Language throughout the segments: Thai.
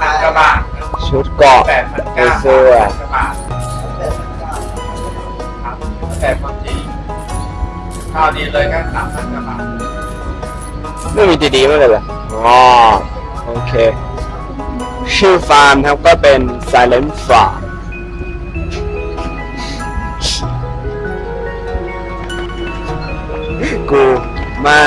พันกว่าบาทชุดเกราะแปดพันไอเก้าเสื้อกว่าบาทครับแต่คนจีนข้าวดีเลยก็สามพันกว่าบาทไม่มีดีๆมั้างเลยเหรออ๋อโอเค ชื่อฟาร์มครับก็เป็น Silent Farm กูไม่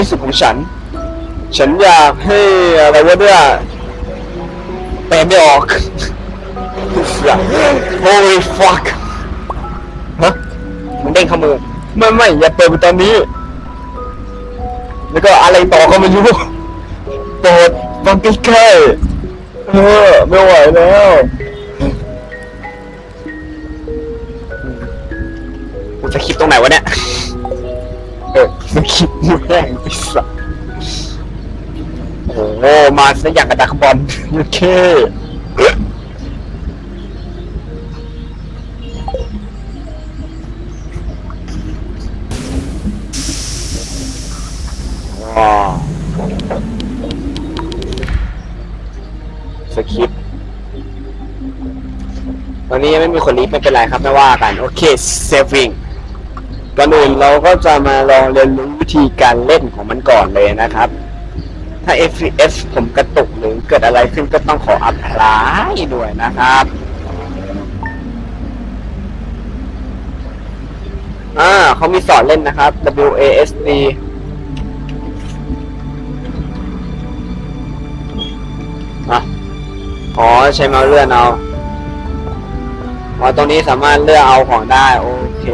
ที่สุดของฉัน ฉันอยากให้อะไรวะเนี่ยแปลไม่ออก Holy fuck ฮะมันเด้งเข้ามือไม่ไม่อย่าเปิดไปตอนนี้ แล้วก็อะไรต่อก็ไม่รู้โปรดฟังใกล้ๆเออไม่ไหวแล้วกูจะคลิปตรงไหนวะเนี่ย เออสคริปมแห้งไอ้สัสโอ้โหมาซะอย่างกระดาษบอลโอเคสคริปต์ตอนนี้ยังไม่มีคนรีบไม่เป็นไรครับไม่ว่ากัน โอเค saving ก่อนอื่นเราก็จะมาลองเรียนรู้วิธีการเล่นของมันก่อนเลยนะครับ ถ้า FPS ผมกระตุกหรือเกิดอะไรขึ้นก็ต้องขออภัยด้วยนะครับอ่าเขามีสอนเล่นนะครับ WASD อะอ๋อใช้เมาส์เลื่อนเอาอ๋อตรงนี้สามารถเลือกเอาของได้ โอเค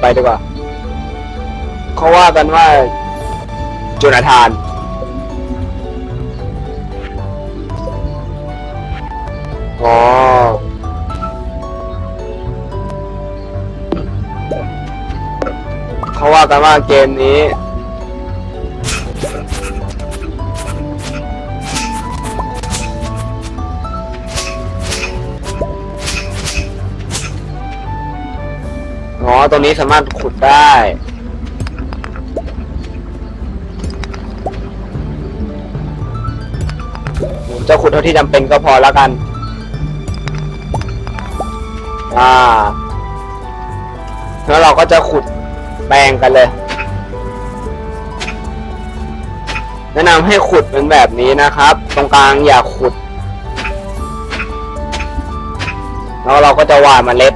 ไปดีกว่าเขาว่ากันว่าโจนาธาน อ๋อ เขาว่ากันว่าเกมนี้ ตรงนี้สามารถขุดได้ ผมจะขุดเท่าที่จำเป็นก็พอแล้วกัน อ่า แล้วเราก็จะขุดแปลงกันเลย แนะนำให้ขุดเป็นแบบนี้นะครับ ตรงกลางอย่าขุด แล้วเราก็จะหว่านเมล็ด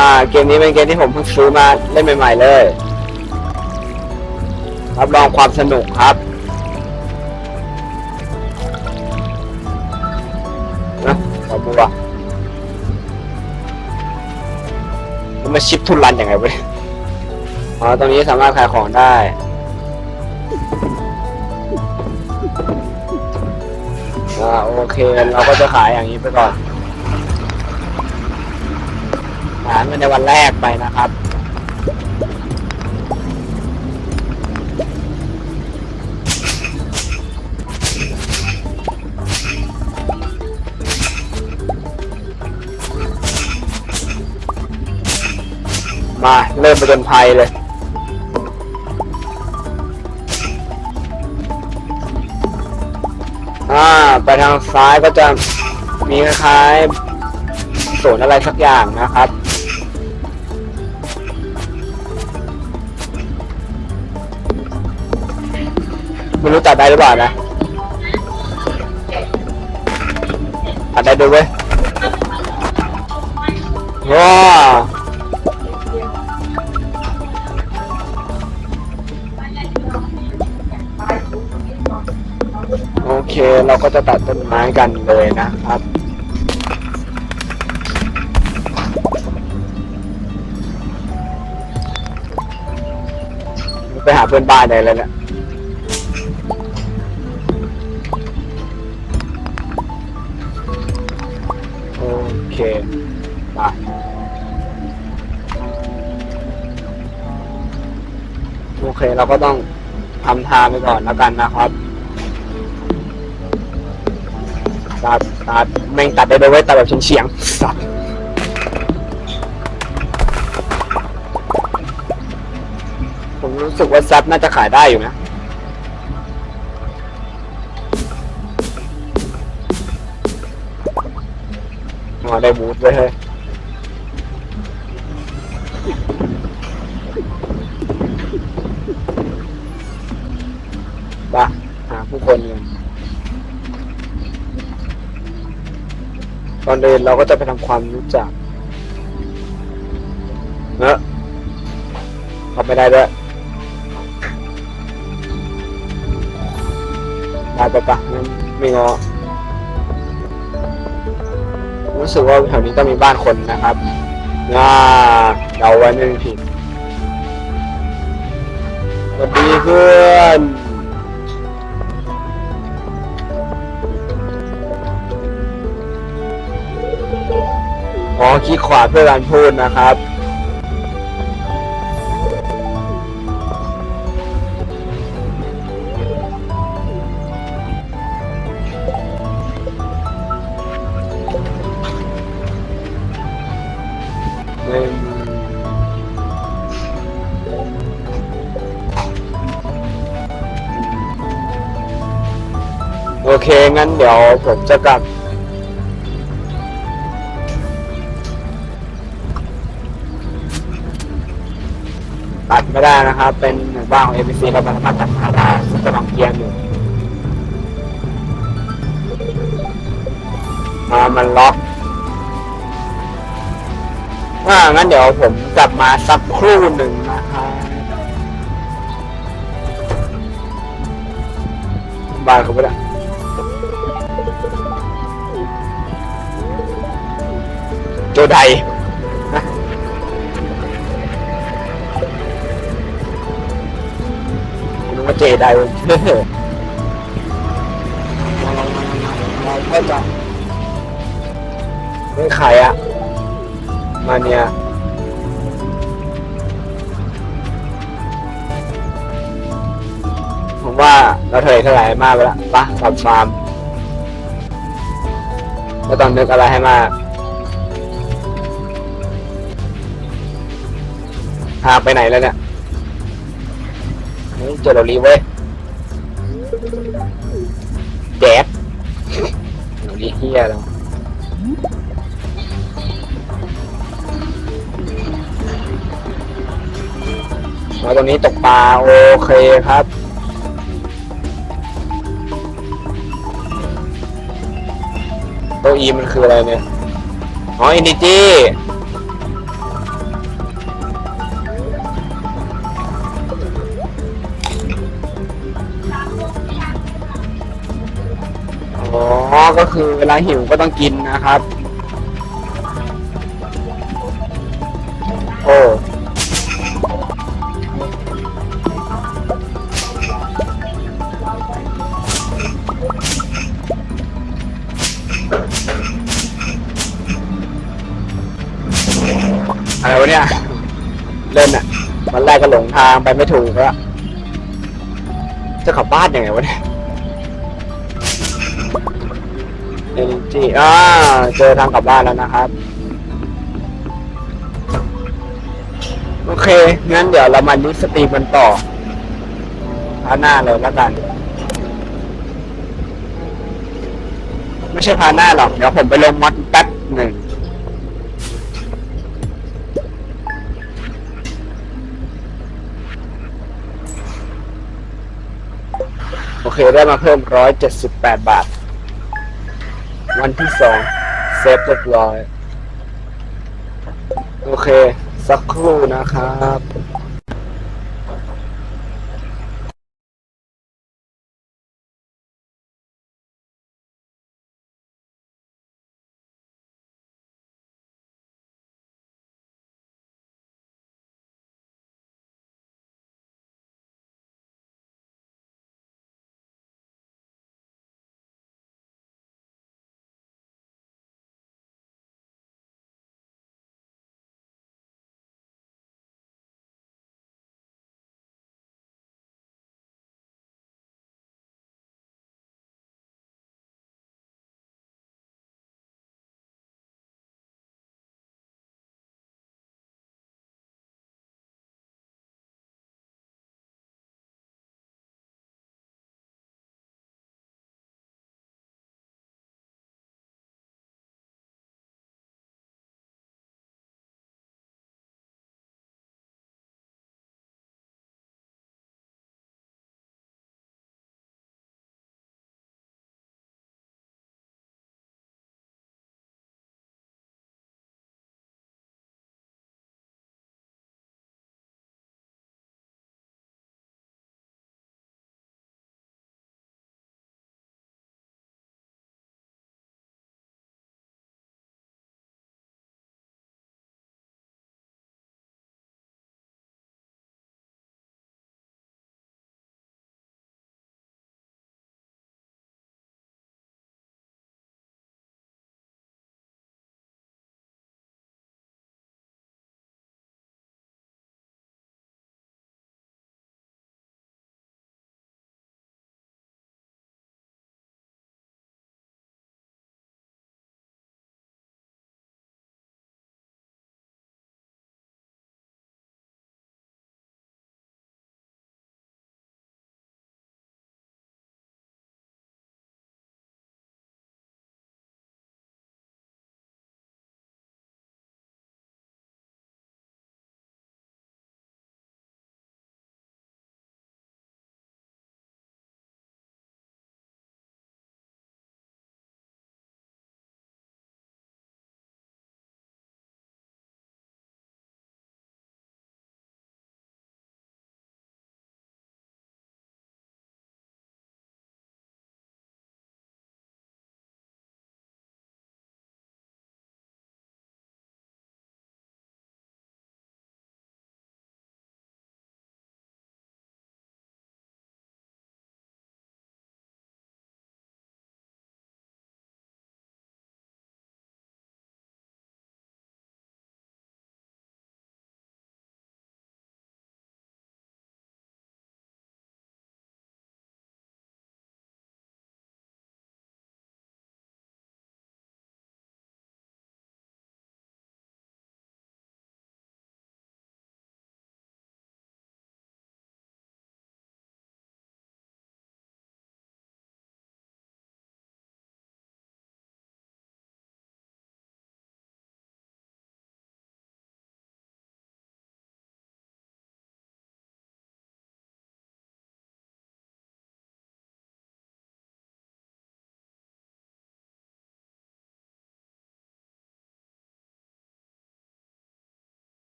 อ่าเกมนี้เป็นเกมที่ผมเพิ่งซื้อมาเล่นใหม่ๆเลยรับรองความสนุกครับนะขอบัวมันมาชิปทุนรันยังไงเว้ยอ๋อตรงนี้สามารถขายของได้อ่าโอเคเราก็จะขายอย่างนี้ไปก่อน หารมันในวันแรกไปนะครับมาเริ่มไปจนภัยเลย อ่า ไปทางซ้ายก็จะมีคล้ายๆสวนอะไรสักอย่างนะครับ ไม่รู้ตัดได้หรือเปล่านะตัดได้ด้วยเว้ยว้าโอเคเราก็จะตัดต้นไม้กันเลยนะครับไปหาเพื่อนบ้านได้เลยเนี่ย เคไปโอเค เราก็ต้องทำทางไปก่อนแล้วกันนะครับตัดตัดแม่งตัดได้ด้วยเวยตัดแบบเฉียงๆสัตว์ผมรู้สึกว่าซับน่าจะขายได้อยู่นะ ได้บูทเลยเฮ้ยไปหาผู้คนกันก่อนเดินเราก็จะไปทำความรู้จักเนอะทำไม่ได้ด้วยได้ปะปะงั้นไม่งอ รู้สึกว่าแถวนี้ต้องมีบ้านคนนะครับน่าเดาไว้ไม่ผิดสวัสดีเพื่อนอ๋อขี้ขวาเพื่อการพูดนะครับ เค งั้นเดี๋ยวผมจะกลับ ตัดไม่ได้นะครับ เป็นหมู่บ้านของ ABC เราสามารถตัดขาได้ซึ่งกำลังเกียร์อยู่มามันล็อกอ่างั้นเดี๋ยวผมกลับมาสักครู่หนึ่งนะครับบ้านเขาไม่ได้ โจไดนะนึกว่าเจไดเว้ยเราก็จะไม่ขายอะมาเนี่ยผมว่าเราเทยเท่าไหร่มากไปล้วปะกลับฟาร์มไม่ต้องนึกอะไรให้มาก ทาไปไหนแล้วเนี่ยเฮ้ยเจอเราลีเว้ยแดดเราลีเฮียแล้วมาตรงนี้ตกปลาโอเคครับตัวอีมันคืออะไรเนี่ย อ๋ออินดิจี้ ก็คือเวลาหิวก็ต้องกินนะครับ โอ้อะไรวะเนี่ย เล่นอะ มันแรกก็หลงทางไปไม่ถูกแล้วจะกลับบ้านยังไงวะเนี่ย เอ็นจีอ่าเจอทางกลับบ้านแล้วนะครับ โอเค งั้นเดี๋ยวเรามาลิสตรีมกันต่อพาหน้าเลยแล้วกัน ไม่ใช่พาหน้าหรอก เดี๋ยวผมไปลงมอดแป๊บหนึ่งโอเค ได้มาเพิ่มร้อยเจ็ดสิบแปดบาท วันที่สองเซฟเรียบร้อย โอเค สักครู่นะครับ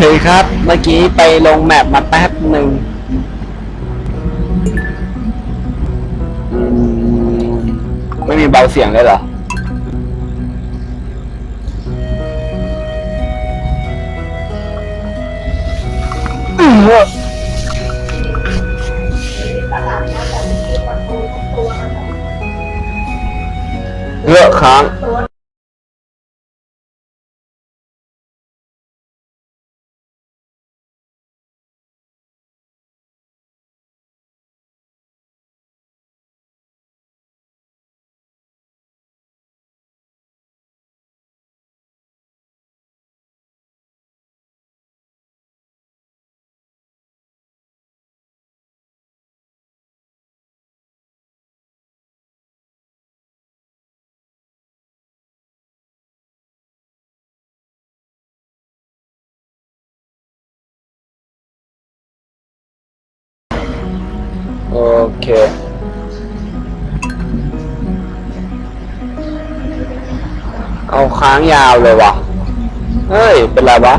เฮ้ยครับ เมื่อกี้ไปลงแมปมาแป๊บหนึ่งไม่มีเบาเสียงเลยเหรออื้อเลือกค้าง เค เอาค้างยาวเลยวะเฮ้ย เป็นไรวะ